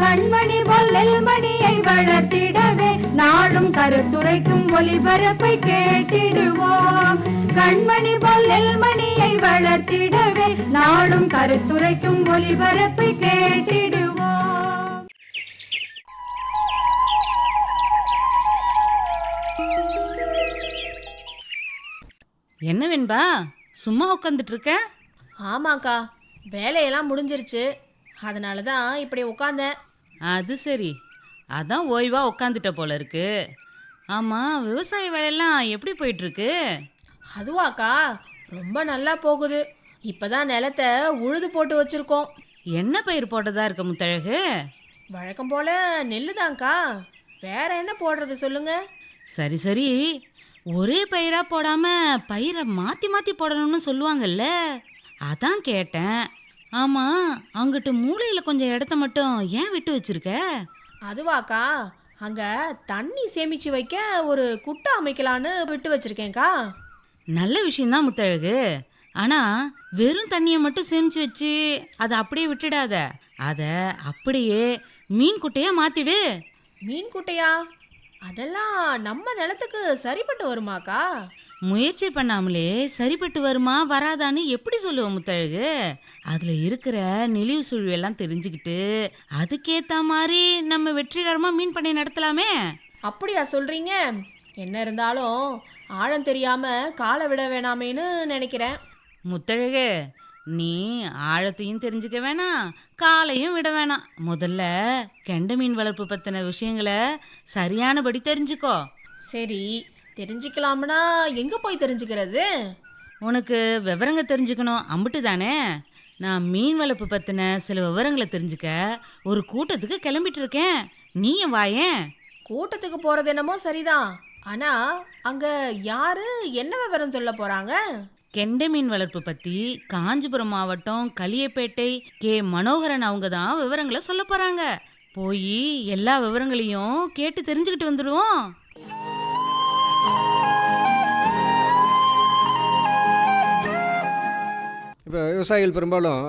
கண்மணி பொல்லல் மணியை வளர்த்திடவே நாடும் கருத்துரைக்கும் ஒளிபரப்பை கேட்டிடுவோம். கண்மணி பொல்லல் மணியை வளர்த்திடவே நாடும் கருத்துரைக்கும் ஒளிபரப்பை கேட்டிடுவோம். என்ன வெண்பா சும்மா உட்காந்துட்டு இருக்க ஆமாக்கா வேலையெல்லாம் முடிஞ்சிருச்சு. அதனால தான் இப்படி உட்காந்தேன் அது சரி. அதான் ஓய்வா உட்காந்துட்ட போல இருக்கு ஆமா விவசாய வேலையெல்லாம் எப்படி போயிட்டு இருக்கு அதுவாக்கா ரொம்ப நல்லா போகுது. இப்பதான் நிலத்தை உழுது போட்டு வச்சிருக்கோம். என்ன பயிர் போட்டதா இருக்க முத்தழகு? வழக்கம் போல நெல்லுதான்க்கா. வேற என்ன போடுறது சொல்லுங்க. சரி சரி. ஒரே பயிரா போடாம பயிரை மாத்தி மாத்தி போடணும்னு சொல்லுவாங்கல்ல. அதான் கேட்டேன். ஆமா அங்கிட்டு மூலையில கொஞ்சம் இடத்த மட்டும் ஏன் விட்டு வச்சிருக்க? அதுவாக்கா அங்க தண்ணி சேமிச்சு வைக்க ஒரு குட்டை அமைக்கலான்னு விட்டு வச்சிருக்கேன்க்கா. நல்ல விஷயம்தான் முத்தழகு. ஆனா வெறும் தண்ணியை மட்டும் சேமிச்சு வச்சு அதை அப்படியே விட்டுடாத. அதை அப்படியே மீன் குட்டையா மாத்திடு. மீன் குட்டையா? அதெல்லாம் நம்ம நிலத்துக்கு சரிப்பட்டு வருமாக்கா? முயற்சி பண்ணாமலே சரிப்பட்டு வருமா வராதான்னு எப்படி சொல்லுவோம் முத்தழகு? அதுல இருக்கிற நெளிவு சுழிவெல்லாம் தெரிஞ்சுக்கிட்டு அதுக்கேத்த மாதிரி நம்ம வெற்றிகரமா மீன் பண்ணை நடத்தலாமே? அப்படியா சொல்றீங்க? என்ன இருந்தாலும் ஆழம் தெரியாம காலை விட வேணாமேன்னு நினைக்கிறேன். முத்தழகு நீ ஆழத்தையும் தெரிஞ்சுக்க வேணாம் காலையும் விட வேணாம். முதல்ல கெண்ட மீன் வளர்ப்பு பத்தின விஷயங்களை சரியானபடி தெரிஞ்சுக்கோ. சரி தெரிஞ்சுக்கலாம்னா எங்க போய் தெரிஞ்சுக்கிறது? உனக்கு விவரங்க தெரிஞ்சுக்கணும் அம்பிட்டு தானே? நான் மீன் வளர்ப்பு பத்தின சில விவரங்களை தெரிஞ்சுக்க ஒரு கூட்டத்துக்கு கிளம்பிட்டு இருக்கேன் நீயும் வாயேன் கூட்டத்துக்கு போறது என்னமோ சரிதான். ஆனா அங்க யாரு என்ன விவரம் சொல்ல போறாங்க? கெண்டை மீன் வளர்ப்பு பத்தி காஞ்சிபுரம் மாவட்டம் களியப்பேட்டை கே. மனோகரன் அவங்க தான் விவரங்களை சொல்ல போறாங்க. போய் எல்லா விவரங்களையும் கேட்டு தெரிஞ்சுக்கிட்டு வந்துடுவோம். இப்போ விவசாயிகள் பெரும்பாலும்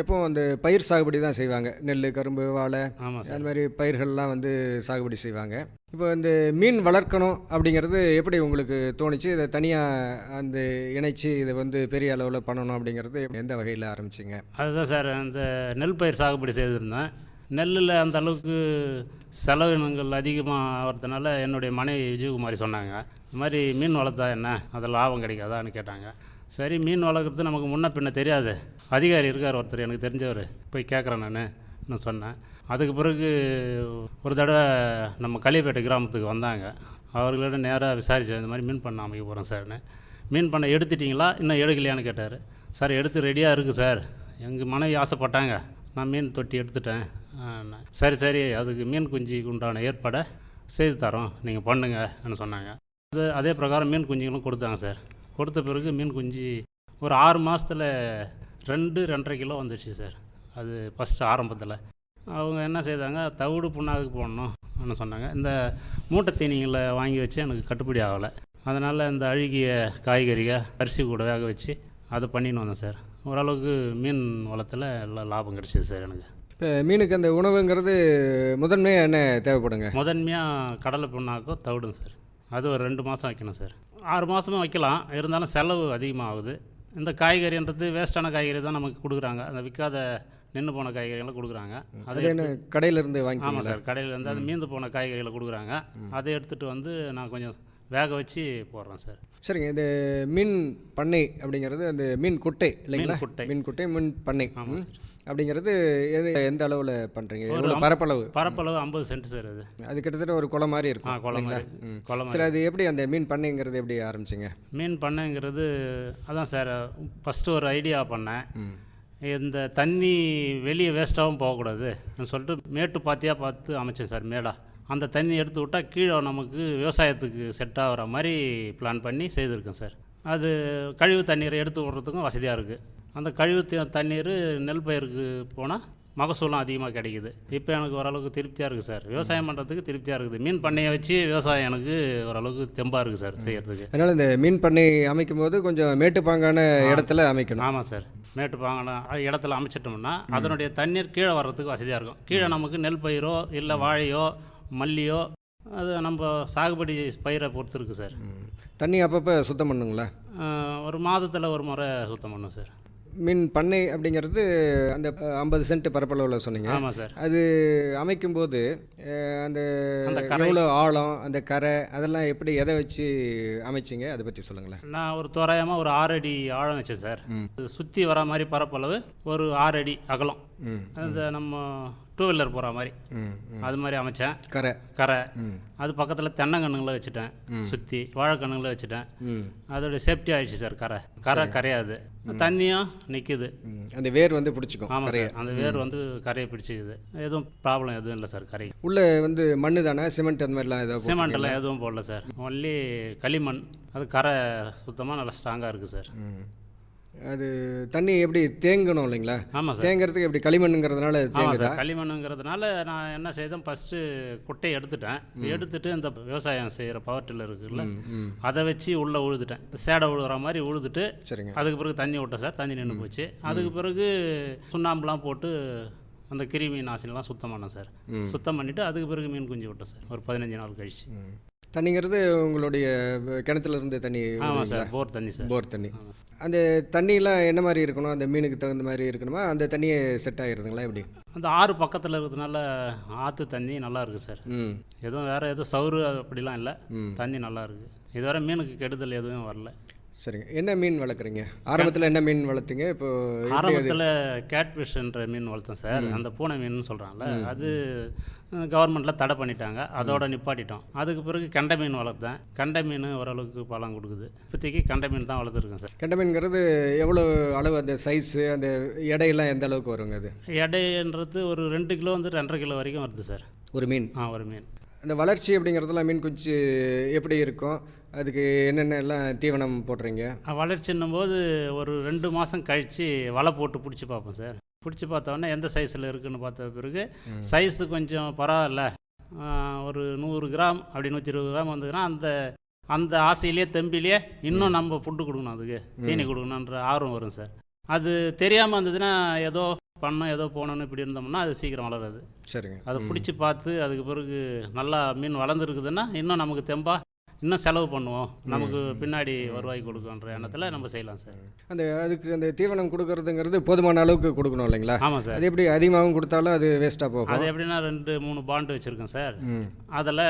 எப்பவும் அந்த பயிர் சாகுபடி தான் செய்வாங்க. நெல் கரும்பு வாழை அந்த மாதிரி பயிர்கள்லாம் வந்து சாகுபடி செய்வாங்க. இப்போ இந்த மீன் வளர்க்கணும் அப்படிங்கிறது எப்படி உங்களுக்கு தோணுச்சு? இதை தனியாக அந்த இணைச்சி இதை வந்து பெரிய அளவில் பண்ணணும் அப்படிங்கிறது எந்த வகையில் ஆரம்பிச்சிங்க? அதுதான் சார். அந்த நெல் பயிர் சாகுபடி செய்திருந்தேன். நெல்லில் அந்த அளவுக்கு செலவினங்கள் அதிகமாக ஆகிறதுனால என்னுடைய மனைவி விஜயகுமாரி சொன்னாங்க. இந்த மாதிரி மீன் வளர்த்தா என்ன? அதில் லாபம் கிடைக்காதான்னு கேட்டாங்க. சரி மீன் வளர்க்குறது நமக்கு முன்ன பின்ன தெரியாது. அதிகாரி இருக்கார் ஒருத்தர் எனக்கு தெரிஞ்சவர். போய் கேட்குறேன் நான் நான் சொன்னேன். அதுக்கு பிறகு ஒரு தடவை நம்ம களியப்பேட்டை கிராமத்துக்கு வந்தாங்க. அவர்களோட நேராக விசாரித்தேன் இந்த மாதிரி மீன் பண்ண அமைக்க போகிறோம் சார்னு. மீன் பண்ண எடுத்துட்டிங்களா? இன்னும் எடுக்கலையான்னு கேட்டார். சார் எடுத்து ரெடியாக இருக்குது சார். எங்கள் மனைவி ஆசைப்பட்டாங்க. நான் மீன் தொட்டி எடுத்துட்டேன் சரி சரி அதுக்கு மீன் குஞ்சுக்கு உண்டான ஏற்பாடை செய்து தரோம். நீங்கள் பண்ணுங்கன்னு சொன்னாங்க. அது அதே பிரகாரம் மீன் குஞ்சுகளும் கொடுத்தாங்க சார். கொடுத்த பிறகு மீன் குஞ்சு ஒரு ஆறு மாதத்தில் ரெண்டு ரெண்டரை கிலோ வந்துடுச்சு சார். அது ஃபஸ்ட்டு ஆரம்பத்தில். அவங்க என்ன செய்தாங்க தவிடு புண்ணாக்கு போடணும்னு சொன்னாங்க. இந்த மூட்டை தீனிங்களை வாங்கி வச்சு எனக்கு கட்டுப்படி ஆகலை. அதனால் இந்த அழுகிய காய்கறிகள் அரிசி கூட வேக வச்சு அதை பண்ணின்னு வந்தேன் சார். ஓரளவுக்கு மீன் வளத்தில் எல்லாம் லாபம் கிடச்சிது சார் எனக்கு. இப்போ மீனுக்கு அந்த உணவுங்கிறது முதன்மையாக என்ன தேவைப்படுங்க? முதன்மையாக கடலை புண்ணாக்கோ தவிடுங்க சார். அது ஒரு ரெண்டு மாதம் வைக்கணும் சார் ஆறு மாதமும் வைக்கலாம். இருந்தாலும் செலவு அதிகமாகுது. இந்த காய்கறின்றது வேஸ்ட்டான காய்கறி தான் நமக்கு கொடுக்குறாங்க. அந்த விற்காத நின்று போன காய்கறிகளை கொடுக்குறாங்க. அது என்ன கடையிலேருந்து ஆமாம் வாங்கிக்கலாம் சார் கடையில் இருந்து அது மீந்து போன காய்கறிகளை கொடுக்குறாங்க. அதை எடுத்துகிட்டு வந்து நான் கொஞ்சம் வேக வச்சு போடுறேன் சார் சரிங்க. இந்த மீன் பண்ணை அப்படிங்கிறது அந்த மீன் குட்டை இல்லைங்களா? மீன் குட்டை. மீன் குட்டை மீன் பண்ணை. ஆமாம். சார் அப்படிங்கிறது எது எந்த அளவில் பண்ணுறீங்க எவ்வளோ பரப்பளவு? பரப்பளவு ஐம்பது சென்ட் சார் அது. அது கிட்டத்தட்ட ஒரு குளம் மாதிரி இருக்கும் ம். குளம் சரி அது எப்படி அந்த மீன் பண்ணைங்கிறது எப்படி ஆரம்பிச்சிங்க? மீன் பண்ணைங்கிறது அதான் சார் ஃபஸ்ட்டு ஒரு ஐடியா பண்ணேன். இந்த தண்ணி வெளியே வேஸ்ட்டாகவும் போகக்கூடாது சொல்லிட்டு மேட்டு பாத்தியாக பார்த்து அமைச்சேன் சார் மேடா. அந்த தண்ணி எடுத்து விட்டால் கீழே நமக்கு விவசாயத்துக்கு செட் ஆகிற மாதிரி பிளான் பண்ணி செய்திருக்கேன் சார் அது கழிவு தண்ணீரை எடுத்து விடுறதுக்கும் வசதியாக இருக்குது அந்த கழிவு தண்ணீர் நெல் பயிருக்கு போனால் மகசூலும் அதிகமாக கிடைக்குது. இப்போ எனக்கு ஓரளவுக்கு திருப்தியாக இருக்குது சார். விவசாயம் பண்ணுறதுக்கு திருப்தியாக இருக்குது. மீன் பண்ணையை வச்சு விவசாயம் எனக்கு ஓரளவுக்கு தெம்பாக இருக்குது சார் செய்யறதுக்கு. அதனால் இந்த மீன் பண்ணை அமைக்கும் போது கொஞ்சம் மேட்டுப்பாங்கான இடத்துல அமைக்கணும். ஆமாம் சார். மேட்டுப்பாங்கன இடத்துல அமைச்சிட்டோம்னா அதனுடைய தண்ணீர் கீழே வர்றதுக்கு வசதியாக இருக்கும். கீழே நமக்கு நெல் பயிரோ இல்லை வாழையோ மல்லியோ அது நம்ம சாகுபடி பயிரை பொறுத்து இருக்குது சார். தண்ணி அப்பப்போ சுத்தம் பண்ணுங்களா? ஒரு மாதத்தில் ஒரு முறை சுத்தம் பண்ணும் சார். மீன் பண்ணை அப்படிங்கிறது அந்த ஐம்பது சென்ட் பரப்பளவில் சொன்னீங்க. ஆமாம் சார். அது அமைக்கும்போது அஹ், அந்த. எவ்வளோ ஆழம் அந்த கரை அதெல்லாம் எப்படி எதை வச்சு அமைச்சிங்க? அதை பற்றி சொல்லுங்களேன். நான் ஒரு தோராயமாக ஒரு ஆறு அடி ஆழம் வச்சேன் சார். சுற்றி வர மாதிரி பரப்பளவு ஒரு ஆறு அடி அகலம். அந்த நம்ம டூ வீலர் போகிற மாதிரி. அது மாதிரி அமைச்சேன். கரை. கரை. அது பக்கத்தில் தென்னங்கன்றுங்களை வச்சுட்டேன். சுற்றி வாழைக்கண்ணுங்களை வச்சுட்டேன். அதோட சேஃப்டி ஆயிடுச்சு சார் கரை. கரை கரையாது. தண்ணியும் நிற்குது. அந்த வேர் வந்து பிடிச்சிக்கும் ஆமாம் சார். அந்த வேர் வந்து கரையை பிடிச்சிக்குது. எதுவும் ப்ராப்ளம் எதுவும் இல்லை சார் கரை உள்ளே வந்து மண்ணு தானே? சிமெண்ட் அந்த மாதிரிலாம் ஏதாவது சிமெண்ட் போட்டிருக்கீங்களா? எல்லாம் எதுவும் போடல சார். ஒன்லி களிமண். அது கரை சுத்தமாக நல்லா ஸ்ட்ராங்காக இருக்குது சார். அது தண்ணி எப்படி தேங்கணும் இல்லைங்களா? ஆமாம் சார். தேங்கிறதுக்கு எப்படி களிமண்ணுங்கிறதுனால தேங்குதா சார் களிமண்ணுங்கிறதுனால நான் என்ன செய்தேன் ஃபஸ்ட்டு குட்டையை எடுத்துட்டேன். எடுத்துட்டு இந்த விவசாயம் செய்கிற பவர் டில்லர் இருக்குல்ல அதை வச்சு உள்ளே உழுதுட்டேன். சேடை உழுகிற மாதிரி உழுதுட்டு சரிங்க. அதுக்கு பிறகு தண்ணி விட்டேன் சார் தண்ணி நின்று போச்சு. அதுக்கு பிறகு சுண்ணாம்புலாம் போட்டு அந்த கிருமி நாசினிலாம் சுத்தம் பண்ணேன் சார். சுத்தம் பண்ணிவிட்டு அதுக்கு பிறகு மீன் குஞ்சு விட்டேன் சார். ஒரு பதினஞ்சு நாள் கழிச்சு. தண்ணிங்கிறது உங்களுடைய கிணத்துல இருந்து தண்ணி ஆமாம்? சார் போர் தண்ணி சார். போர் தண்ணி. அந்த தண்ணியெலாம் என்ன மாதிரி இருக்கணும்? அந்த மீனுக்கு தகுந்த மாதிரி இருக்கணுமா? அந்த தண்ணியே செட் ஆகிருதுங்களா எப்படி? அந்த ஆறு பக்கத்தில் இருக்கிறதுனால ஆற்று தண்ணி நல்லா இருக்குது சார். ம். எதுவும் வேறு எதுவும் சவுறு அப்படிலாம் இல்லை. தண்ணி நல்லா இருக்குது இதுவரை மீனுக்கு கெடுதல் எதுவும் வரல. சரிங்க. என்ன மீன் வளர்க்குறீங்க? ஆரம்பத்தில் என்ன மீன் வளர்த்தீங்க? இப்போ ஆரம்பத்தில் கேட்ஃபிஷ்ன்ற மீன் வளர்த்தேன் சார். அந்த பூனை மீன் சொல்கிறாங்கல்ல அது கவர்மெண்ட்டில் தடை பண்ணிட்டாங்க. அதோட நிப்பாட்டிட்டோம். அதுக்கு பிறகு கெண்டை மீன் வளர்த்தேன். கெண்டை மீன் ஓரளவுக்கு பழம் கொடுக்குது. இப்போதைக்கு கெண்டை மீன் தான் வளர்த்துருக்கேன் சார். கெண்டை மீன்கிறது எவ்வளோ அளவு அந்த சைஸு அந்த எடையெல்லாம் எந்த அளவுக்கு வருங்க அது? எடைன்றது ஒரு ரெண்டு கிலோ வந்து ரெண்டரை கிலோ வரைக்கும் வருது சார். ஒரு மீன்? ஆ ஒரு மீன். அந்த வளர்ச்சி அப்படிங்கிறதுலாம் மீன் குஞ்சு எப்படி இருக்கும்? அதுக்கு என்னென்ன எல்லாம் தீவனம் போடுறீங்க? வளர்ச்சின்னும் போது ஒரு ரெண்டு மாதம் கழித்து வலை போட்டு பிடிச்சி பார்ப்போம் சார். பிடிச்சி பார்த்தோன்னே எந்த சைஸில் இருக்குன்னு பார்த்த பிறகு சைஸு கொஞ்சம் பரவாயில்ல. ஒரு நூறு கிராம் அப்படி நூற்றி இருபது கிராம் வந்ததுன்னா அந்த அந்த ஆசையிலே தெம்பிலே இன்னும் நம்ம ஃபுட்டு கொடுக்கணும் அதுக்கு தீனி கொடுக்கணுன்ற ஆர்வம் வரும் சார். அது தெரியாமல் இருந்ததுன்னா ஏதோ பண்ணோம் ஏதோ போனோன்னு இப்படி இருந்தோம்னா அது சீக்கிரம் வளராது. சரிங்க. அதை பிடிச்சி பார்த்து அதுக்கு பிறகு நல்லா மீன் வளர்ந்துருக்குதுன்னா இன்னும் நமக்கு தெம்பா இன்னும் செலவு பண்ணுவோம். நமக்கு பின்னாடி வருவாய் கொடுக்குன்ற எண்ணத்தில் நம்ம செய்யலாம் சார். அந்த அதுக்கு அந்த தீவனம் கொடுக்கறதுங்கிறது போதுமான அளவுக்கு கொடுக்கணும் இல்லைங்களா? ஆமாம் சார். அது எப்படி அதிகமாகவும் கொடுத்தாலும் அது வேஸ்ட்டாக போகும். அது எப்படின்னா ரெண்டு மூணு பாண்டு வச்சுருக்கேன் சார். அதில்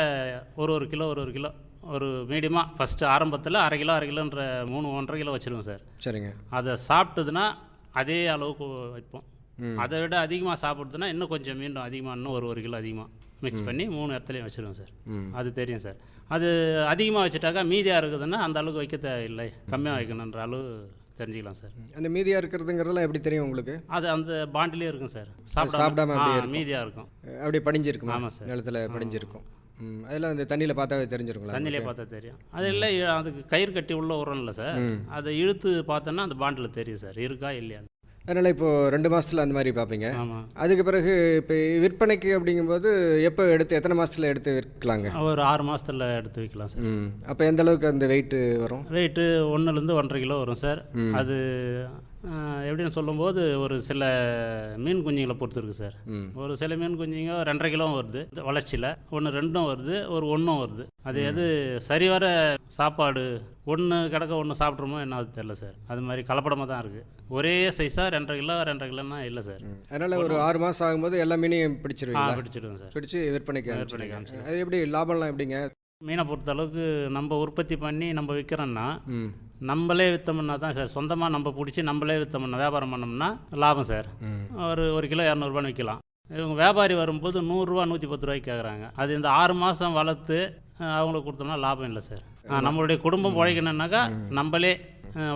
ஒரு ஒரு கிலோ ஒரு ஒரு கிலோ ஒரு மீடியமாக ஃபஸ்ட்டு ஆரம்பத்தில் அரை கிலோ அரை கிலோன்ற மூணு ஒன்றரை கிலோ வச்சுருவோம் சார். சரிங்க. அதை சாப்பிட்டதுன்னா அதே அளவுக்கு வைப்போம். அதை விட அதிகமாக சாப்பிடுதுன்னா இன்னும் கொஞ்சம் மீண்டும் அதிகமாக இன்னும் ஒரு ஒரு கிலோ அதிகமாக மிக்ஸ் பண்ணி மூணு இடத்துலையும் வச்சுருவோம் சார். அது தெரியும் சார். அது அதிகமாக வச்சுட்டாக்கா மீதியாக இருக்குதுன்னா அந்த அளவுக்கு வைக்க தேவையில்லை. கம்மியாக வைக்கணுன்ற அளவு தெரிஞ்சுக்கலாம் சார். அந்த மீதியாக இருக்கிறதுங்கிறதெல்லாம் எப்படி தெரியும் உங்களுக்கு? அது அந்த பாண்டிலே இருக்கும் சார். சாப்பிடாம அப்படியே இருக்கும். மீதியாக இருக்கும். அப்படியே படிஞ்சிருக்குமா ஆமாம் சார். நிலத்துல படிஞ்சிருக்கும் அதெல்லாம் அந்த தண்ணியில் பார்த்தாவே தெரிஞ்சிருங்களா தண்ணியிலே பார்த்தா தெரியும். அது இல்லை அதுக்கு கயிறு கட்டி உள்ள உரம்ல சார். ம். அதை இழுத்து பார்த்தோன்னா அந்த பாண்டில் தெரியும் சார். இருக்கா இல்லையான்னு. அதனால் இப்போது ரெண்டு மாதத்தில் அந்த மாதிரி பார்ப்பீங்க. ஆமாம் அதுக்கு பிறகு இப்போ விற்பனைக்கு அப்படிங்கும்போது எப்போ எடுத்து எத்தனை மாதத்தில் எடுத்து விற்கலாங்க? ஒரு ஆறு மாதத்தில் எடுத்து வைக்கலாம் சார். ம். அப்போ எந்த அளவுக்கு அந்த வெயிட்டு வரும்? வெயிட்டு ஒன்றுலேருந்து ஒன்றரை கிலோ வரும் சார். அது எப்படின்னு சொல்லும்போது ஒரு சில மீன் குஞ்சுங்களை பொறுத்து இருக்குது சார் ஒரு சில மீன் குஞ்சுங்க ரெண்டரை கிலோவும் வருது. வளர்ச்சியில். ஒன்று ரெண்டும் வருது ஒரு ஒன்றும் வருது. அது எது சரிவர சாப்பாடு ஒன்று கிடக்க ஒன்று சாப்பிட்றோமோ என்ன அது தெரில சார். அது மாதிரி கலப்படமாக தான் இருக்குது ஒரே சைஸாக ரெண்டரை கிலோ ரெண்டரை கிலோன்னா இல்லை சார். அதனால் ஒரு ஆறு மாதம் ஆகும்போது எல்லா மீனையும் ஆ பிடிச்சிருவீங்களா பிடிச்சிடுவேன் சார். பிடிச்சி விற்பனைக்கு விற்பனைக்கு. அது எப்படி லாபம்லாம் எப்படிங்க? மீனை பொறுத்த அளவுக்கு நம்ம உற்பத்தி பண்ணி நம்ம விற்கிறோன்னா நம்மளே விற்றோம்னா தான் சார் சொந்தமாக நம்ம பிடிச்சி நம்மளே விற்றோம்னா வியாபாரம் பண்ணோம்னா லாபம் சார். ஒரு ஒரு கிலோ இரநூறுபான்னு விற்கலாம் இவங்க வியாபாரி வரும்போது நூறுரூவா நூற்றி பத்து ரூபாய்க்கு கேட்குறாங்க அது இந்த ஆறு மாதம் வளர்த்து அவங்களுக்கு கொடுத்தோம்னா லாபம் இல்லை சார். நம்மளுடைய குடும்பம் உழைக்கணுன்னாக்கா நம்மளே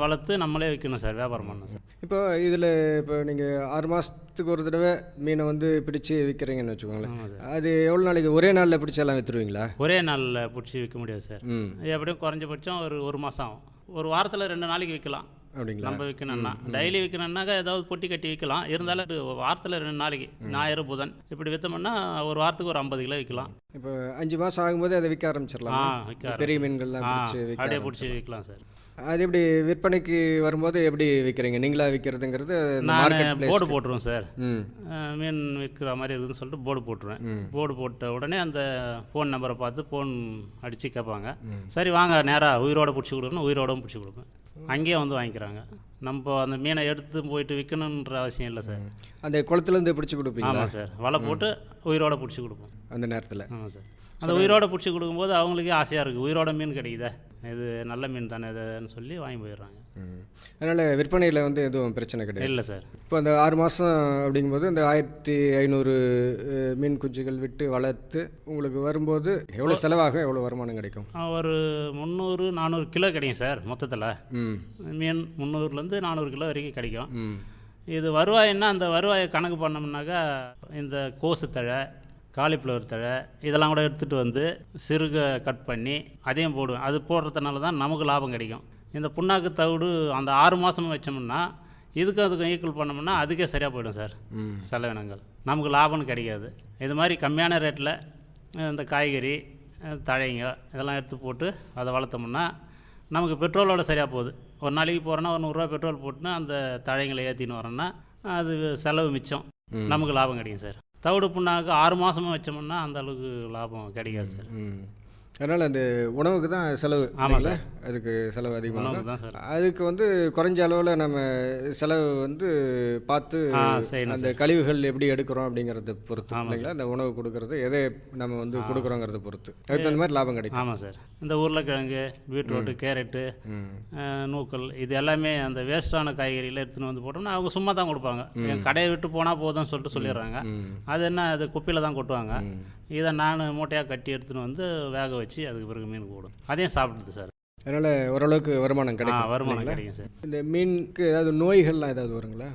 வளர்த்து நம்மளே விற்கணும் சார் வியாபாரம் பண்ணணும் சார். இப்போ இதில் இப்போ நீங்கள் ஆறு மாதத்துக்கு ஒரு தடவை மீனை வந்து பிடிச்சி விற்கிறீங்கன்னு வச்சுக்கோங்களேன். அது எவ்வளோ நாளைக்கு? ஒரே நாளில் பிடிச்செல்லாம் விற்றுருவீங்களா ஒரே நாளில் பிடிச்சி விற்க முடியாது சார். எப்படியும் குறைஞ்சபட்சம் ஒரு ஒரு மாதம் ஆகும். ஒரு வாரத்தில் ரெண்டு நாளைக்கு விற்கலாம் அப்படிங்களா? நம்ம விற்கணும்னா டெய்லி விற்கணும்னாக்கா ஏதாவது பொட்டி கட்டி விற்கலாம் இருந்தாலும் இது வாரத்தில் ரெண்டு நாளைக்கு. ஞாயிறு புதன். இப்படி விற்றோம்னா ஒரு வாரத்துக்கு ஒரு ஐம்பது கிலோ விற்கலாம் இப்போ அஞ்சு மாதம் ஆகும்போது அதை விற்க ஆரம்பிச்சிடலாம்? பெரிய மீன்கள்லாம் அப்படியே. பிடிச்சி விற்கலாம் சார். அது எப்படி விற்பனைக்கு வரும்போது எப்படி விற்கிறீங்க? நீங்களா விற்கிறதுங்கிறது நான் போர்டு போட்டுருவேன் சார். மீன் விற்கிற மாதிரி இருக்குதுன்னு சொல்லிட்டு போர்டு போட்டுருவேன். போர்டு போட்ட உடனே அந்த ஃபோன் நம்பரை பார்த்து ஃபோன் அடித்து கேட்பாங்க. சரி வாங்க நேராக உயிரோட பிடிச்சி கொடுக்கணும் உயிரோடவும் பிடிச்சி கொடுப்பேன் அங்கேயே வந்து வாங்கிக்கிறாங்க. நம்ம அந்த மீனை எடுத்து போயிட்டு விற்கணுன்ற அவசியம் இல்லை சார். அந்த குளத்துலேருந்து பிடிச்சி கொடுப்பீங்களா? ஆமாம் சார். வலை போட்டு உயிரோட பிடிச்சி கொடுப்போம். அந்த நேரத்தில். ஆமாம் சார். அந்த உயிரோட பிடிச்சி கொடுக்கும்போது அவங்களுக்கே ஆசையாக இருக்குது உயிரோட மீன் கிடைக்குதே? இது நல்ல மீன் தானே இதுன்னு சொல்லி வாங்கி போயிடுறாங்க. அதனால் விற்பனையில் வந்து எதுவும் பிரச்சனை கிடையாது. இல்லை சார். இப்போ அந்த ஆறு மாதம் அப்படிங்கும்போது இந்த ஆயிரத்தி ஐநூறு மீன் குஞ்சுகள் விட்டு வளர்த்து உங்களுக்கு வரும்போது எவ்வளோ செலவாகும்? எவ்வளோ வருமானம் கிடைக்கும்? ஒரு முந்நூறு நானூறு கிலோ கிடைக்கும் சார் மொத்தத்தில். மீன் முந்நூறுலேருந்து நானூறு கிலோ வரைக்கும் கிடைக்கும். இது வருவாய்னா அந்த வருவாயை கணக்கு பண்ணோம்னாக்கா இந்த கோசு தழை காலிஃப்ளவர் தழை இதெல்லாம் கூட எடுத்துகிட்டு வந்து சிறுக கட் பண்ணி அதையும் போடுவேன். அது போடுறதுனால தான் நமக்கு லாபம் கிடைக்கும். இந்த புண்ணாக்கு தவிடு அந்த ஆறு மாதமும் வச்சோம்னா இதுக்கும் அதுக்கும் ஈக்குவல் பண்ணோம்னா அதுக்கே சரியாக போயிடும் சார். செலவினங்கள். நமக்கு லாபம்னு கிடைக்காது. இது மாதிரி கம்மியான ரேட்டில் இந்த காய்கறி தழைங்க இதெல்லாம் எடுத்து போட்டு அதை வளர்த்தோம்னா நமக்கு பெட்ரோலோட சரியாக போகுது. ஒரு நாளைக்கு போகிறோன்னா ஒரு நூறுரூவா பெட்ரோல் போட்டுன்னு அந்த தழைங்களை ஏற்றின்னு வரோன்னா அது செலவு மிச்சம். நமக்கு லாபம் கிடைக்கும் சார். தவிடு புண்ணாக்கு ஆறு மாதமாக வச்சோம்னா அந்த அளவுக்கு லாபம் கிடைக்காது சார். ம். அதனால் அந்த உணவுக்கு தான் செலவு ஆமாம் இல்லைங்களா? அதுக்கு செலவு அதிகமாக தான் சார். அதுக்கு வந்து குறைஞ்ச அளவில் நம்ம செலவு வந்து பார்த்து அந்த கழிவுகள் எப்படி எடுக்கிறோம் அப்படிங்கிறத பொறுத்து இல்லைங்களா? அந்த உணவு கொடுக்கறது எதை நம்ம வந்து கொடுக்குறோங்கிறத பொறுத்து. அதுக்கு தகுந்த மாதிரி லாபம் கிடைக்கும். ஆமாம் சார். இந்த உருளைக்கிழங்கு பீட்ரூட்டு கேரட்டு நூக்கல் இது எல்லாமே அந்த வேஸ்டான காய்கறியில் எடுத்துன்னு வந்து போட்டோம்னா அவங்க சும்மா தான் கொடுப்பாங்க. கடையை விட்டு போனால் போதும்னு சொல்லிட்டு சொல்லிடுறாங்க. அது என்ன அது குப்பையில் தான் கொட்டுவாங்க. இதை நான் மூட்டையாக கட்டி எடுத்துன்னு வந்து வேக வச்சு அதுக்கு பிறகு மீன் போடும் அதையும் சாப்பிடுது சார். அதனால் ஓரளவுக்கு வருமானம் கிடைக்கும் வருமானம்? கிடைக்கும் சார். இந்த மீனுக்கு ஏதாவது நோய்கள்லாம் ஏதாவது வருங்களா?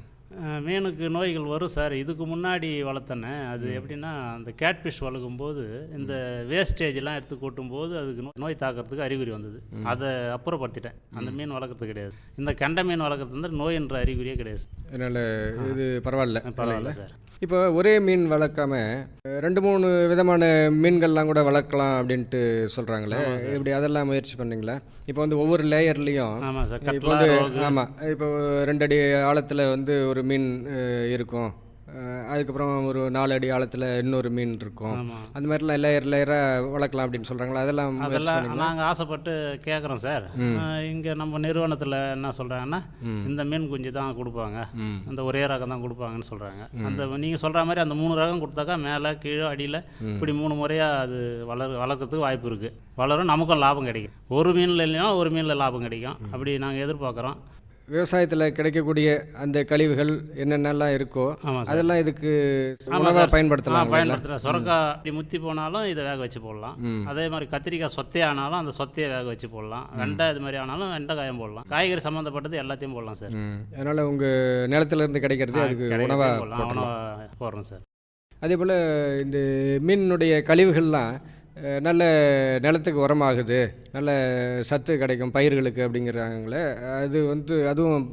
மீனுக்கு நோய்கள் வரும் சார். இதுக்கு முன்னாடி வளர்த்தனே அது எப்படின்னா அந்த கேட்ஃபிஷ் வளர்க்கும் போது இந்த வேஸ்டேஜ்லாம் எடுத்து கொட்டும்போது அதுக்கு நோய் தாக்கிறதுக்கு அறிகுறி வந்தது. அதை அப்புறப்படுத்திட்டேன். அந்த மீன் வளர்க்கறது கிடையாது. இந்த கெண்டை மீன் வளர்க்குறது வந்து நோயின்ற அறிகுறியே கிடையாது அதனால் இது பரவாயில்ல பரவாயில்ல. சார். இப்போ ஒரே மீன் வளர்க்காம ரெண்டு மூணு விதமான மீன்கள்லாம் கூட வளர்க்கலாம் அப்படின்ட்டு சொல்கிறாங்களே இப்படி அதெல்லாம் முயற்சி பண்ணீங்களா? இப்போ வந்து ஒவ்வொரு லேயர்லேயும் இப்போ வந்து ஆமாம் இப்போ ரெண்டு அடி ஆழத்தில் வந்து ஒரு மீன் இருக்கும். அதுக்கப்புறம் ஒரு நாலு அடி ஆழத்தில் இன்னொரு மீன் இருக்கும். அந்த மாதிரிலாம் லேயர் லேயராக வளர்க்கலாம் அப்படின்னு சொல்கிறாங்களா அதெல்லாம் அதெல்லாம் நாங்கள் ஆசைப்பட்டு கேட்குறோம் சார். இங்கே நம்ம நிறுவனத்தில் என்ன சொல்கிறாங்கன்னா இந்த மீன் குஞ்சு தான் கொடுப்பாங்க. அந்த ஒரே ரகம் தான் கொடுப்பாங்கன்னு சொல்கிறாங்க அந்த நீங்கள் சொல்கிற மாதிரி அந்த மூணு ரகம் கொடுத்தாக்கா மேலே கீழே அடியில் இப்படி மூணு முறையாக அது வளர் வளர்க்கறதுக்கு வாய்ப்பு இருக்குது வளரும் நமக்கும் லாபம் கிடைக்கும். ஒரு மீனில் இல்லைன்னா ஒரு மீனில் லாபம் கிடைக்கும். அப்படி நாங்கள் எதிர்பார்க்குறோம். விவசாயத்தில் கிடைக்கக்கூடிய அந்த கழிவுகள் என்னென்னலாம் இருக்கோ அதெல்லாம் இதுக்கு. பயன்படுத்தலாம் ஆ, பயன்படுத்துகிறேன் சுரக்காய் முத்தி போனாலும் இதை வேக வச்சு போடலாம். அதே மாதிரி கத்திரிக்காய் சொத்தையே ஆனாலும் அந்த சொத்தையை வேக வச்சு போடலாம். வெண்டை இது மாதிரி ஆனாலும் வெண்டைக்காயும் போடலாம். காய்கறி சம்மந்தப்பட்டது எல்லாத்தையும் போடலாம் சார். அதனால் உங்கள் நிலத்துல இருந்து கிடைக்கிறது அதுக்கு உணவாக போடுறோம் சார். அதே போல் இந்த மீனுடைய கழிவுகள்லாம் நல்ல நிலத்துக்கு உரமாகுது நல்ல சத்து கிடைக்கும் பயிர்களுக்கு அப்படிங்கிறாங்களே அது வந்து அதுவும்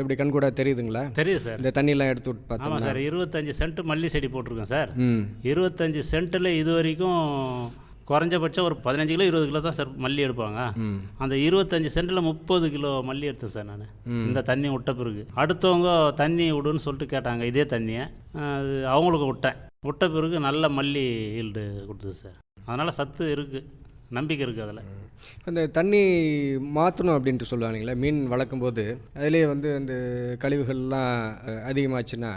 எப்படி கண்கூட தெரியுதுங்களா? தெரியுது சார். இந்த தண்ணியெல்லாம் எடுத்து விட்டு ஆமாம் பார்த்தோம்னா சார் இருபத்தஞ்சி சென்ட் மல்லி செடி போட்டிருக்கேன் சார். இருபத்தஞ்சி சென்ட்டில் இது வரைக்கும் குறைஞ்சபட்சம் ஒரு பதினஞ்சு கிலோ இருபது கிலோ தான் சார் மல்லி எடுப்பாங்க. அந்த இருபத்தஞ்சி சென்ட்டில் முப்பது கிலோ மல்லி எடுத்தேன் சார் நான். இந்த தண்ணி விட்ட பிறகு. அடுத்தவங்க தண்ணி விடுன்னு சொல்லிட்டு கேட்டாங்க இதே தண்ணியை. அது அவங்களுக்கு விட்டேன். விட்ட பிறகு நல்ல மல்லி ஈல்டு கொடுத்தது சார். அதனால் சத்து இருக்குது நம்பிக்கை இருக்குது அதில். அந்த தண்ணி மாற்றணும் அப்படின்ட்டு சொல்லுவாங்களே மீன் வளர்க்கும் போது அதிலே வந்து அந்த கழிவுகள்லாம் அதிகமாச்சுன்னா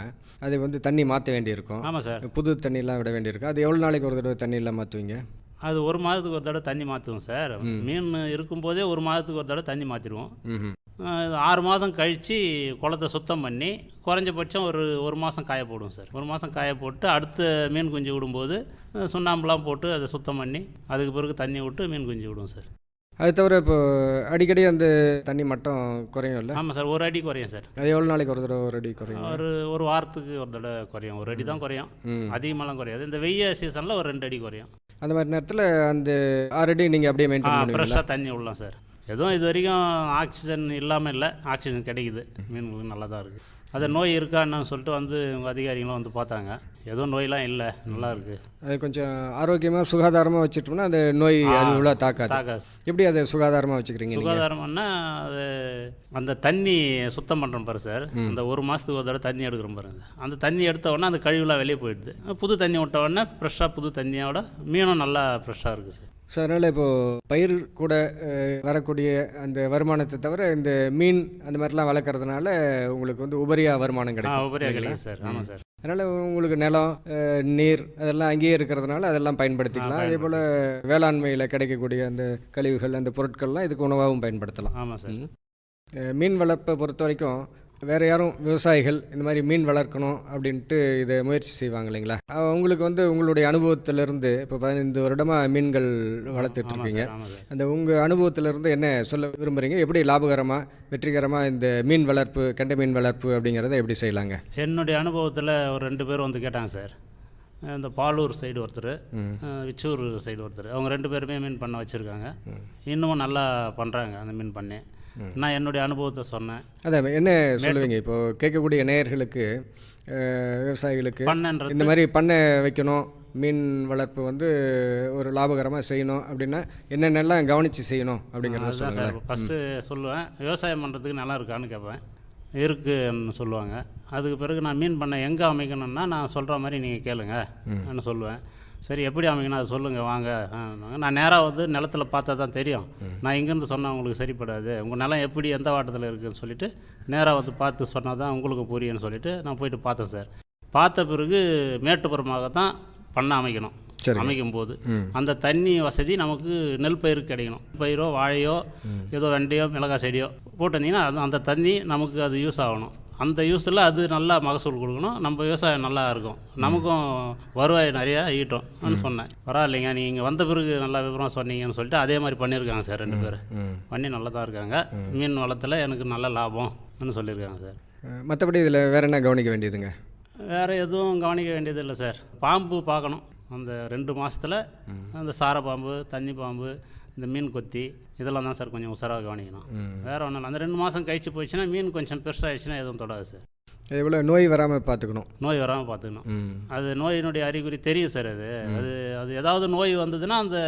அதை வந்து தண்ணி மாற்ற வேண்டியிருக்கும். ஆமாம் சார். புது தண்ணிலாம் விட வேண்டியிருக்கும் அது எவ்வளோ நாளைக்கு ஒரு தடவை தண்ணியெல்லாம் மாற்றுவீங்க அது ஒரு மாதத்துக்கு ஒரு தடவை தண்ணி மாற்றுவோம் சார். மீன் இருக்கும்போதே ஒரு மாதத்துக்கு ஒரு தடவை தண்ணி மாற்றிடுவோம் ம் ஆறு மாதம் கழித்து குளத்தை சுத்தம் பண்ணி குறைஞ்சபட்சம் ஒரு ஒரு மாதம் காய போடுவோம் சார். ஒரு மாதம் காய போட்டு அடுத்த மீன் குஞ்சு விடும்போது சுண்ணாம்புலாம் போட்டு அதை சுத்தம் பண்ணி அதுக்கு பிறகு தண்ணி விட்டு மீன் குஞ்சு விடுவோம் சார். அது தவிர இப்போ அடிக்கடி அந்த தண்ணி மட்டம் குறையும் இல்லை? ஆமாம் சார் ஒரு அடி குறையும் சார். அது எவ்வளோ நாளைக்கு ஒரு தடவை ஒரு அடி குறையும்? ஒரு ஒரு வாரத்துக்கு ஒரு தடவை குறையும். ஒரு அடி தான் குறையும். அதிகமாலாம் குறையாது. இந்த வெய்ய சீசனில் ஒரு ரெண்டு அடி குறையும். அந்த மாதிரி நேரத்தில் அந்த ஆறு அடி நீங்கள் அப்படியே மெயின்டைன் ஃப்ரெஷ்ஷாக தண்ணி விடலாம் சார். எதுவும் இது வரைக்கும் ஆக்சிஜன் இல்லாமல் இல்லை. ஆக்சிஜன் கிடைக்குது. மீன்களுக்கு நல்லா தான் இருக்குது அது நோய் இருக்கான்னு சொல்லிட்டு வந்து உங்கள் அதிகாரிகளும் வந்து பார்த்தாங்க. எதுவும் நோயெலாம் இல்லை. நல்லா இருக்குது அது கொஞ்சம் ஆரோக்கியமாக சுகாதாரமாக வச்சுட்டோம்னா அந்த நோய் அது இவ்வளோ தாக்காது. தாக்கா எப்படி அதை சுகாதாரமாக வச்சுக்கிறீங்க சுகாதாரம்னா அது அந்த தண்ணி சுத்தம் பண்ணுறோம் பாரு சார். அந்த ஒரு மாதத்துக்கு ஒரு தடவை தண்ணி எடுக்கிறோம் பாருங்க அந்த தண்ணி எடுத்த உடனே அந்த கழிவுலாம் வெளியே போயிடுது. புது தண்ணி விட்ட உடனே ஃப்ரெஷ்ஷாக புது தண்ணியோட மீனும் நல்லா ஃப்ரெஷ்ஷாக இருக்குது சார். ஸோ அதனால் இப்போது பயிர் கூட வரக்கூடிய அந்த வருமானத்தை தவிர இந்த மீன் அந்த மாதிரிலாம் வளர்க்குறதுனால உங்களுக்கு வந்து உபரியாக வருமானம் கிடைக்கும். இல்லைங்களா? கிடைக்கும் சார். ஆமாம் சார். அதனால் உங்களுக்கு நிலம் நீர் அதெல்லாம் அங்கேயே இருக்கிறதுனால அதெல்லாம் பயன்படுத்திக்கலாம். அதே போல் வேளாண்மையில் கிடைக்கக்கூடிய அந்த கழிவுகள் அந்த பொருட்கள்லாம் இதுக்கு உணவாகவும் பயன்படுத்தலாம். ஆமாம் சார். மீன் வளர்ப்பை பொறுத்த வரைக்கும் வேறு யாரும் விவசாயிகள் இந்த மாதிரி மீன் வளர்க்கணும் அப்படின்ட்டு இதை முயற்சி செய்வாங்க இல்லைங்களா? உங்களுக்கு வந்து உங்களுடைய அனுபவத்திலிருந்து இப்போ பதினைந்து வருடமாக மீன்கள் வளர்த்துட்டு இருக்கீங்க. அந்த உங்கள் அனுபவத்திலிருந்து என்ன சொல்ல விரும்புகிறீங்க எப்படி லாபகரமாக வெற்றிகரமாக இந்த மீன் வளர்ப்பு கெண்டை மீன் வளர்ப்பு அப்படிங்கிறத எப்படி செய்யலாங்க? என்னுடைய அனுபவத்தில் ஒரு ரெண்டு பேர் வந்து கேட்டாங்க சார். இந்த பாலூர் சைடு ஒருத்தர் விச்சூர் சைடு ஒருத்தர். அவங்க ரெண்டு பேருமே மீன் பண்ண வச்சுருக்காங்க. இன்னமும் நல்லா பண்ணுறாங்க அந்த மீன் பண்ணி. நான் என்னுடைய அனுபவத்தை சொன்னேன். அதான் என்ன சொல்லுவீங்க? இப்போ கேட்கக்கூடிய நேயர்களுக்கு விவசாயிகளுக்கு பண்ணன்றது இந்த மாதிரி பண்ணை வைக்கணும் மீன் வளர்ப்பு வந்து ஒரு லாபகரமாக செய்யணும் அப்படின்னா என்னென்னலாம் கவனித்து செய்யணும் அப்படிங்கிறத அதுதான் சார் ஃபஸ்ட்டு சொல்லுவேன். விவசாயம் பண்ணுறதுக்கு நல்லா இருக்கான்னு கேட்பேன். இருக்குன்னு சொல்லுவாங்க. அதுக்கு பிறகு நான் மீன் பண்ண எங்கே அமைக்கணும்னா நான் சொல்கிற மாதிரி நீங்கள் கேளுங்க நான் சொல்லுவேன். சரி எப்படி அமைக்கணும்? அதை சொல்லுங்கள் வாங்க. நான் நேராக வந்து நிலத்தில் பார்த்தா தான் தெரியும். நான் இங்கேருந்து சொன்னால் உங்களுக்கு சரிப்படாது. உங்கள் நிலம் எப்படி எந்த வாட்டத்தில் இருக்குதுன்னு சொல்லிட்டு நேராக வந்து பார்த்து சொன்னால் தான் உங்களுக்கு புரியும்னு சொல்லிட்டு நான் போயிட்டு பார்த்தேன் சார். பார்த்த பிறகு மேட்டுப்புறமாக தான் பண்ண அமைக்கணும். அமைக்கும் போது அந்த தண்ணி வசதி நமக்கு நெல் பயிருக்கு கிடைக்கணும். பயிரோ வாழையோ ஏதோ வெண்டையோ மிளகாய் செடியோ போட்டிருந்தீங்கன்னா அது அந்த தண்ணி நமக்கு அது யூஸ் ஆகணும். அந்த யூஸில் அது நல்லா மகசூல் கொடுக்கணும். நம்ம விவசாயம் நல்லா இருக்கும். நமக்கும் வருவாய் நிறையா ஈட்டும். சொன்னேன். பரவாயில்லைங்க நீங்கள் வந்த பிறகு நல்லா விவரம் சொன்னீங்கன்னு சொல்லிட்டு அதே மாதிரி பண்ணியிருக்காங்க சார் ரெண்டு பேர். பண்ணி நல்லா தான் இருக்காங்க மீன் வளத்தில் எனக்கு நல்ல லாபம்னு சொல்லியிருக்காங்க சார். மற்றபடி இதில் வேற என்ன கவனிக்க வேண்டியதுங்க? வேறு எதுவும் கவனிக்க வேண்டியது இல்லை சார். பாம்பு பார்க்கணும். அந்த ரெண்டு மாதத்தில் அந்த சார பாம்பு தண்ணி பாம்பு இந்த மீன் கொத்தி இதெல்லாம் தான் சார் கொஞ்சம் உஷாராக கவனிக்கணும். வேறு ஒன்றும் இல்லை. அந்த ரெண்டு மாதம் கழிச்சு போயிடுச்சுன்னா மீன் கொஞ்சம் பெருசாகிடுச்சுன்னா எதுவும் தொடாது சார். இவ்வளோ நோய் வராமல் பார்த்துக்கணும். நோய் வராமல் பார்த்துக்கணும். அது நோயினுடைய அறிகுறி தெரியும் சார் அது. அது அது ஏதாவது நோய் வந்ததுன்னா அந்த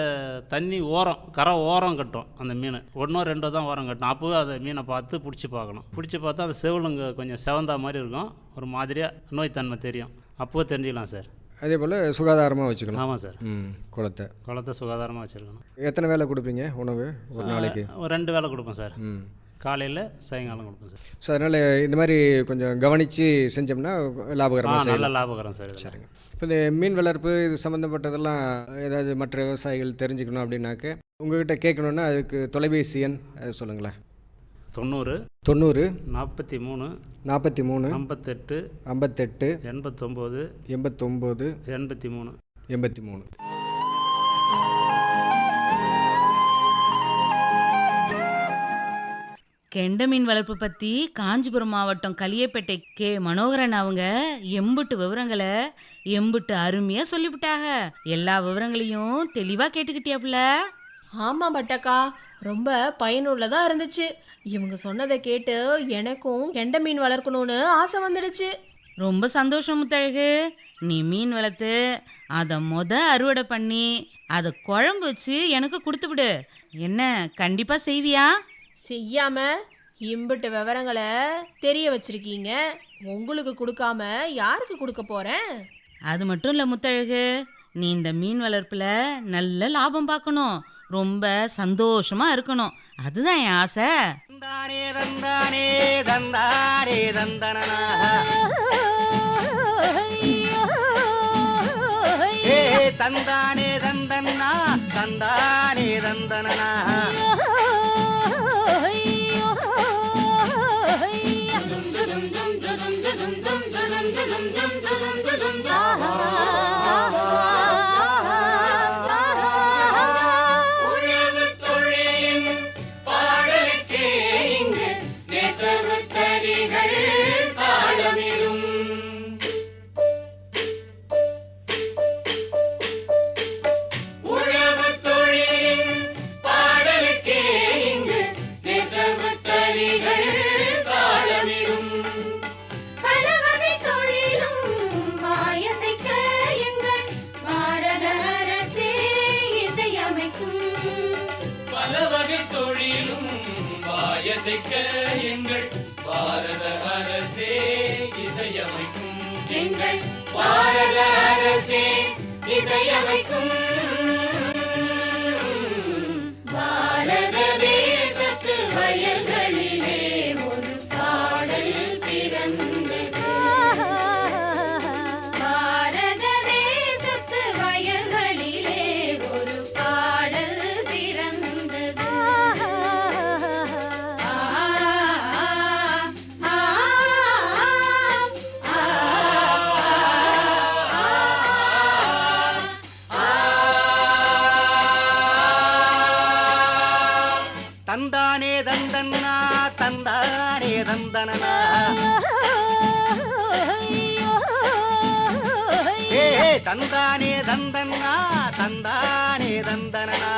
தண்ணி ஓரம் கரை ஓரம் கட்டும் அந்த மீன். ஒன்றோ ரெண்டோ தான் ஓரம் கட்டும் அப்போவே அந்த மீனை பார்த்து பிடிச்சி பார்க்கணும். பிடிச்சி பார்த்தா அந்த செவிலுங்க கொஞ்சம் செவந்தா மாதிரி இருக்கும். ஒரு மாதிரியாக நோய் தன்மை தெரியும். அப்போவே தெரிஞ்சுக்கலாம் சார். அதே போல் சுகாதாரமாக வச்சுக்கணும். ஆமாம் சார். ம் குளத்தை. குளத்தை சுகாதாரமாக வச்சுருக்கணும். எத்தனை வேலை கொடுப்பீங்க உணவு ஒரு நாளைக்கு? ஒரு ரெண்டு வேளை கொடுப்போம் சார். ம். காலையில் சாயங்காலம் கொடுப்போம் சார். ஸோ அதனால் இந்த மாதிரி கொஞ்சம் கவனித்து செஞ்சோம்னா லாபகரமாக நல்ல லாபகரம் சார். சரிங்க. இப்போ இந்த மீன் வளர்ப்பு இது சம்மந்தப்பட்டதெல்லாம் ஏதாவது மற்ற விவசாயிகள் தெரிஞ்சுக்கணும் அப்படின்னாக்க உங்ககிட்ட கேட்கணுன்னா அதுக்கு தொலைபேசி எண் அது சொல்லுங்களேன். தொண்ணூறு தொண்ணூறு நாற்பத்தி மூணு நாற்பத்தி மூணு ஐம்பத்தெட்டு ஐம்பத்தெட்டு எண்பத்தொம்போது எண்பத்தொம்போது எண்பத்தி மூணு எண்பத்தி மூணு கெண்டை மீன் வளர்ப்பு பத்தி காஞ்சிபுரம் மாவட்டம் களியப்பேட்டை கே. மனோகரன் அவங்க எம்புட்டு விவரங்களை எம்புட்டு அருமையா சொல்லிவிட்டாங்க. எல்லா விவரங்களையும் தெளிவா கேட்டுக்கிட்டியாப்புல ஆமாம் பட்டக்கா. ரொம்ப பயனுள்ளதாக இருந்துச்சு. இவங்க சொன்னதை கேட்டு எனக்கும் கெண்டை மீன் வளர்க்கணும்னு ஆசை வந்துடுச்சு. ரொம்ப சந்தோஷம் முத்தழகு. நீ மீன் வளர்த்து அதை மொத அறுவடை பண்ணி அதை குழம்பு வச்சு எனக்கு கொடுத்து விடு. என்ன கண்டிப்பா செய்வியா? செய்யாம இம்பிட்டு விவரங்களை தெரிய வச்சிருக்கீங்க. உங்களுக்கு கொடுக்காம யாருக்கு கொடுக்க போறேன்? அது மட்டும் இல்லை முத்தழகு. நீ இந்த மீன் வளர்ப்புல நல்ல லாபம் பார்க்கணும். ரொம்ப சந்தோஷமா இருக்கணும். அதுதான் என் ஆசை. தந்தானே தந்தானே தந்தானே தந்தனனா. ஏ தந்தானே தந்தன்னா தந்தானே Ah, ah, ah, ah, ah. இசைக்க எங்கள் பாரத அரசே இசையமைக்கும் எங்கள் பாரத அரசே இசையமைக்கும் ஏ ஏ, தந்தானே தந்தன்னா தந்தானே தந்தனனா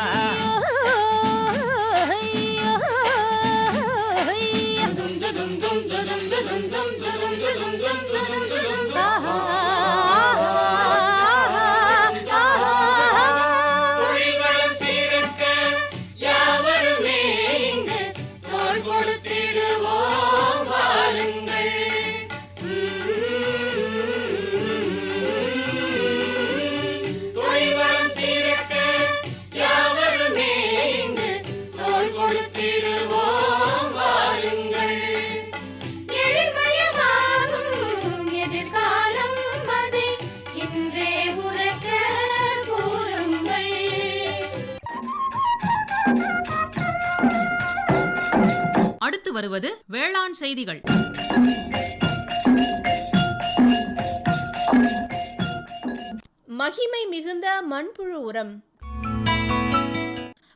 தொழில்வளம் அடுத்து வருவது வேளாண் செய்திகள். மகிமை மிகுந்த மண்புழு உரம்.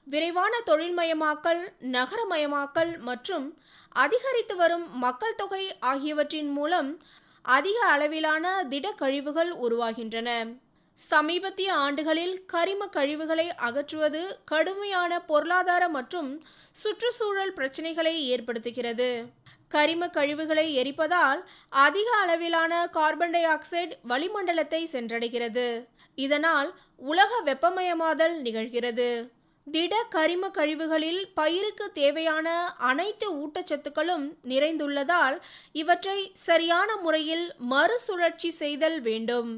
விரைவான தொழில்மயமாக்கல் நகரமயமாக்கல் மற்றும் அதிகரித்து வரும் மக்கள் தொகை ஆகியவற்றின் மூலம் அதிக அளவிலான திடக்கழிவுகள் உருவாகின்றன. சமீபத்திய ஆண்டுகளில் கரிம கழிவுகளை அகற்றுவது கடுமையான பொருளாதார மற்றும் சுற்றுச்சூழல் பிரச்சினைகளை ஏற்படுத்துகிறது. கரிம கழிவுகளை எரிப்பதால் அதிக அளவிலான கார்பன் டை ஆக்சைடு வளிமண்டலத்தை சென்றடைகிறது. இதனால் உலக வெப்பமயமாதல் நிகழ்கிறது. திட கரிம கழிவுகளில் பயிருக்கு தேவையான அனைத்து ஊட்டச்சத்துக்களும் நிறைந்துள்ளதால் இவற்றை சரியான முறையில் மறுசுழற்சி செய்தல் வேண்டும்.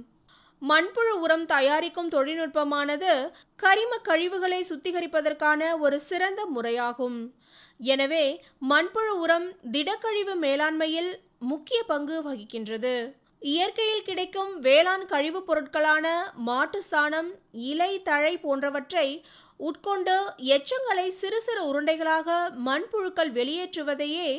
மண்புழு உரம் தயாரிக்கும் தொழில்நுட்பமானது கரிம கழிவுகளை சுத்திகரிப்பதற்கான ஒரு சிறந்த முறையாகும். எனவே மண்புழு உரம் திடக்கழிவு மேலாண்மையில் முக்கிய பங்கு வகிக்கின்றது. இயற்கையில் கிடைக்கும் வேளாண் கழிவுப் பொருட்களான மாட்டு சாணம் இலை தழை போன்றவற்றை உட்கொண்டு எச்சங்களை சிறு சிறு உருண்டைகளாக மண்புழுக்கள் வெளியேற்றுவதையே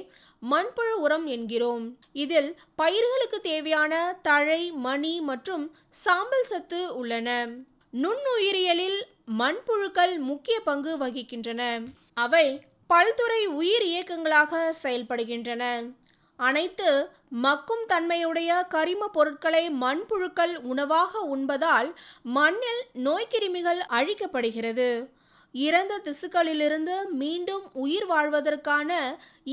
மண்புழு உரம் என்கிறோம். இதில் பயிர்களுக்கு தேவையான தழை மணி மற்றும் சாம்பல் சத்து உள்ளன. நுண்ணுயிரியலில் மண்புழுக்கள் முக்கிய பங்கு வகிக்கின்றன. அவை பல்துறை உயிர் இயக்கங்களாக செயல்படுகின்றன. அனைத்து மக்கும் தன்மையுடைய கரிம பொருட்களை மண்புழுக்கள் உணவாக உண்பதால் மண்ணில் நோய்க்கிருமிகள் அழிக்கப்படுகிறது. இறந்த திசுக்களிலிருந்து மீண்டும் உயிர் வாழ்வதற்கான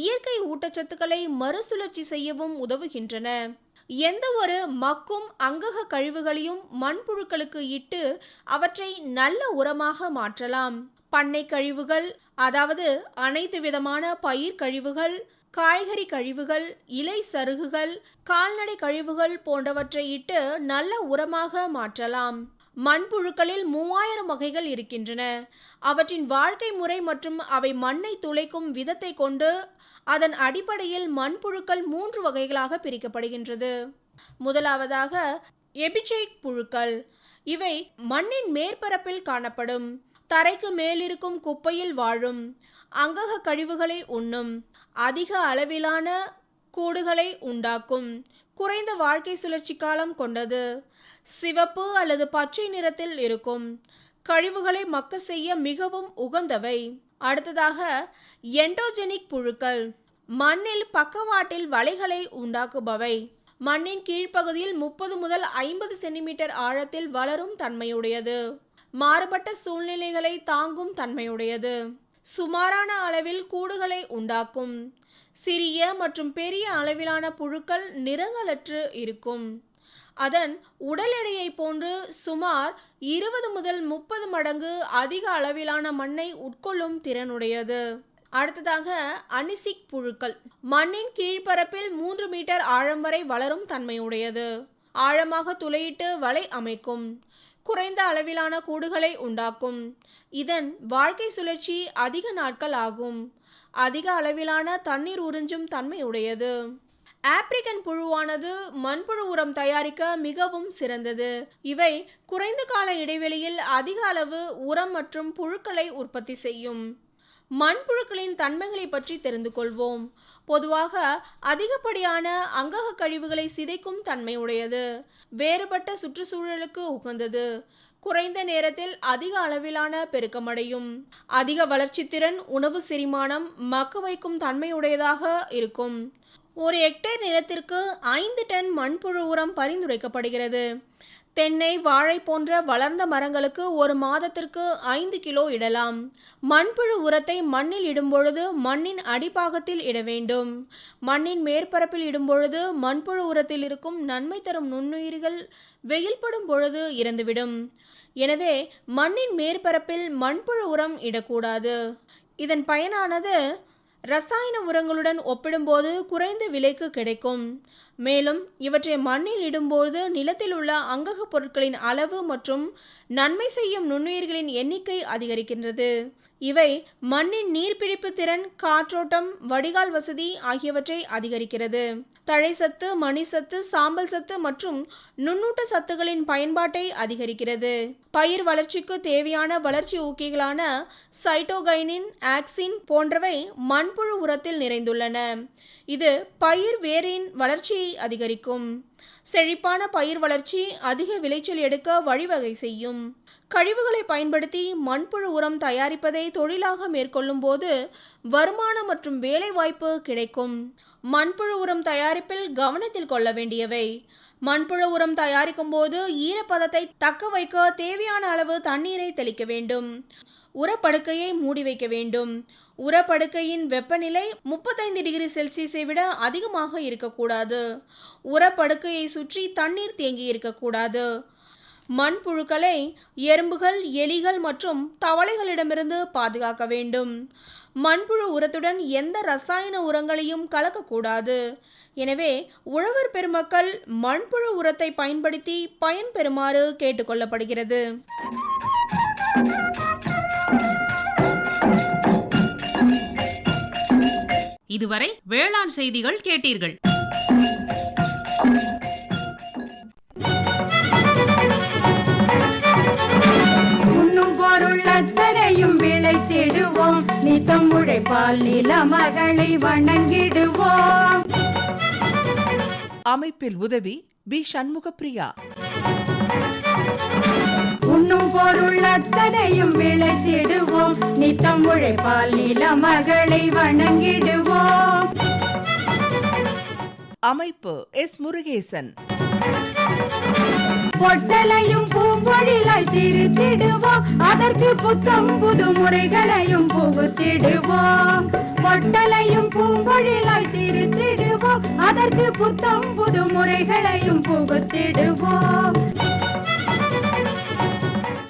இயற்கை ஊட்டச்சத்துக்களை மறுசுழற்சி செய்யவும் உதவுகின்றன. எந்த ஒரு மக்கும் அங்கக கழிவுகளையும் மண்புழுக்களுக்கு இட்டு அவற்றை நல்ல உரமாக மாற்றலாம். பண்ணை கழிவுகள் அதாவது அனைத்து விதமான பயிர் கழிவுகள் காய்கறி கழிவுகள் இலை சருகுகள் கால்நடை கழிவுகள் போன்றவற்றை இட்டு நல்ல உரமாக மாற்றலாம். மண்புழுக்களில் மூவாயிரம் வகைகள் இருக்கின்றன. அவற்றின் வாழ்க்கை முறை மற்றும் அவை மண்ணை துளைக்கும் விதத்தை கொண்டு அதன் அடிப்படையில் மண்புழுக்கள் மூன்று வகைகளாக பிரிக்கப்படுகின்றது. முதலாவதாக எபிச்சைக் புழுக்கள். இவை மண்ணின் மேற்பரப்பில் காணப்படும். தரைக்கு மேலிருக்கும் குப்பையில் வாழும். அங்கக கழிவுகளை உண்ணும். அதிக அளவிலான கூடுகளை உண்டாக்கும். குறைந்த வாழ்க்கை சுழற்சி காலம் கொண்டது. சிவப்பு அல்லது பச்சை நிறத்தில் இருக்கும். கழிவுகளை மக்க செய்ய மிகவும் உகந்தவை. அடுத்ததாக எண்டோஜெனிக் புழுக்கள். மண்ணில் பக்கவாட்டில் வலைகளை உண்டாக்குபவை. மண்ணின் கீழ்ப்பகுதியில் முப்பது முதல் ஐம்பது சென்டிமீட்டர் ஆழத்தில் வளரும் தன்மையுடையது. மாறுபட்ட சூழ்நிலைகளை தாங்கும் தன்மையுடையது. சுமாரான அளவில் கூடுகளை உண்டாக்கும். சிறிய மற்றும் பெரிய அளவிலான புழுக்கள் நிறங்களற்று இருக்கும். அதன் உடல் எடையை போன்று சுமார் இருபது முதல் முப்பது மடங்கு அதிக அளவிலான மண்ணை உட்கொள்ளும் திறனுடையது. அடுத்ததாக அனிசிக் புழுக்கள். மண்ணின் கீழ்ப்பரப்பில் மூன்று மீட்டர் ஆழம் வரை வளரும் தன்மையுடையது. ஆழமாக துளையிட்டு வலை அமைக்கும். குறைந்த அளவிலான கூடுகளை உண்டாக்கும். இதன் வாழ்க்கை சுழற்சி அதிக நாட்கள் ஆகும். அதிக அளவிலான தண்ணீர் உறிஞ்சும் தன்மையுடையது. ஆப்பிரிக்கன் புழுவானது மண்புழு உரம் தயாரிக்க மிகவும் சிறந்தது. இவை குறைந்த கால இடைவெளியில் அதிக அளவு உரம் மற்றும் புழுக்களை உற்பத்தி செய்யும். மண்புழுக்களின் தன்மைகளை பற்றி தெரிந்து கொள்வோம். பொதுவாக அதிகப்படியான அங்கக கழிவுகளை சிதைக்கும் தன்மை உடையது வேறுபட்ட சுற்றுச்சூழலுக்கு உகந்தது. குறைந்த நேரத்தில் அதிக அளவிலான பெருக்கமடையும். அதிக வளர்ச்சி திறன் உணவு செரிமானம் மக்க வைக்கும் தன்மையுடையதாக இருக்கும். ஒரு ஹெக்டேர் நிலத்திற்கு ஐந்து டன் மண்புழு உரம் பரிந்துரைக்கப்படுகிறது. தென்னை வாழை போன்ற வளர்ந்த மரங்களுக்கு ஒரு மாதத்திற்கு ஐந்து கிலோ இடலாம். மண்புழு உரத்தை மண்ணில் இடும்பொழுது மண்ணின் அடிப்பாகத்தில் இட வேண்டும். மண்ணின் மேற்பரப்பில் இடும்பொழுது மண்புழு உரத்தில் இருக்கும் நன்மை தரும் நுண்ணுயிர்கள் வெயில்படும் பொழுது இறந்துவிடும். எனவே மண்ணின் மேற்பரப்பில் மண்புழு உரம் இடக்கூடாது. இதன் பயனானது ரசாயன உரங்களுடன் ஒப்பிடும்போது குறைந்த விலைக்கு கிடைக்கும். மேலும் இவற்றை மண்ணில் இடும்போது நிலத்தில் உள்ள அங்கக பொருட்களின் அளவு மற்றும் நன்மை செய்யும் நுண்ணுயிர்களின் எண்ணிக்கை அதிகரிக்கின்றது. இவை மண்ணின் நீர்பிடிப்பு திறன் காற்றோட்டம் வடிகால் வசதி ஆகியவற்றை அதிகரிக்கிறது. தழைச்சத்து மணிச்சத்து சாம்பல் சத்து மற்றும் நுண்ணூட்ட சத்துகளின் பயன்பாட்டை அதிகரிக்கிறது. பயிர் வளர்ச்சிக்கு தேவையான வளர்ச்சி ஊக்கிகளான சைட்டோகைனின் ஆக்சின் போன்றவை மண்புழு உரத்தில் நிறைந்துள்ளன. இது பயிர் வேரின் வளர்ச்சியை அதிகரிக்கும். செழிப்பான பயிர் வளர்ச்சி அதிக விளைச்சல் எடுக்க வழிவகை செய்யும். கழிவுகளை பயன்படுத்தி மண்புழு உரம் தயாரிப்பதை தொழிலாக மேற்கொள்ளும் போது வருமானம் மற்றும் வேலைவாய்ப்பு கிடைக்கும். மண்புழு உரம் தயாரிப்பில் கவனத்தில் கொள்ள வேண்டியவை. மண்புழு உரம் தயாரிக்கும் போது ஈரப்பதத்தை தக்க வைக்க தேவையான அளவு தண்ணீரை தெளிக்க வேண்டும். உரப்படுக்கையை மூடி வைக்க வேண்டும். உரப்படுக்கையின் வெப்பநிலை முப்பத்தைந்து டிகிரி செல்சியஸை விட அதிகமாக இருக்கக்கூடாது. உரப்படுக்கையை சுற்றி தண்ணீர் தேங்கி இருக்கக்கூடாது. மண்புழுக்களை எறும்புகள் எலிகள் மற்றும் தவளைகளிடமிருந்து பாதுகாக்க வேண்டும். மண்புழு உரத்துடன் எந்த ரசாயன உரங்களையும் கலக்கக்கூடாது. எனவே உழவர் பெருமக்கள் மண்புழு உரத்தை பயன்படுத்தி பயன்பெறுமாறு கேட்டுக்கொள்ளப்படுகிறது. இதுவரை வேளாண் செய்திகள் கேட்டீர்கள். உண்ணும் பொருள் அத்தனையும் விளைத்திடுவோம் நித்தம் உழைப்பால் நில மகளை வணங்கிடுவோம். அமைப்பில் உதவி பி சண்முகப்பிரியா. உண்ணும் பொருள் அத்தனையும் விளைத்திடுவோம் நித்தம் உழைப்பால் நில மகளை வணங்கிடுவோம். அமைப்பு எஸ் முருகேசன். பொட்டலையும் பூம்பொழிலாய் திருத்திடுவோம். அதற்கு புத்தம் புது முறைகளையும் புகுத்திடுவோம். பொட்டலையும் பூம்பொழிலாய் திருத்திடுவோம். அதற்கு புத்தம் புது முறைகளையும் புகுத்திடுவோம்.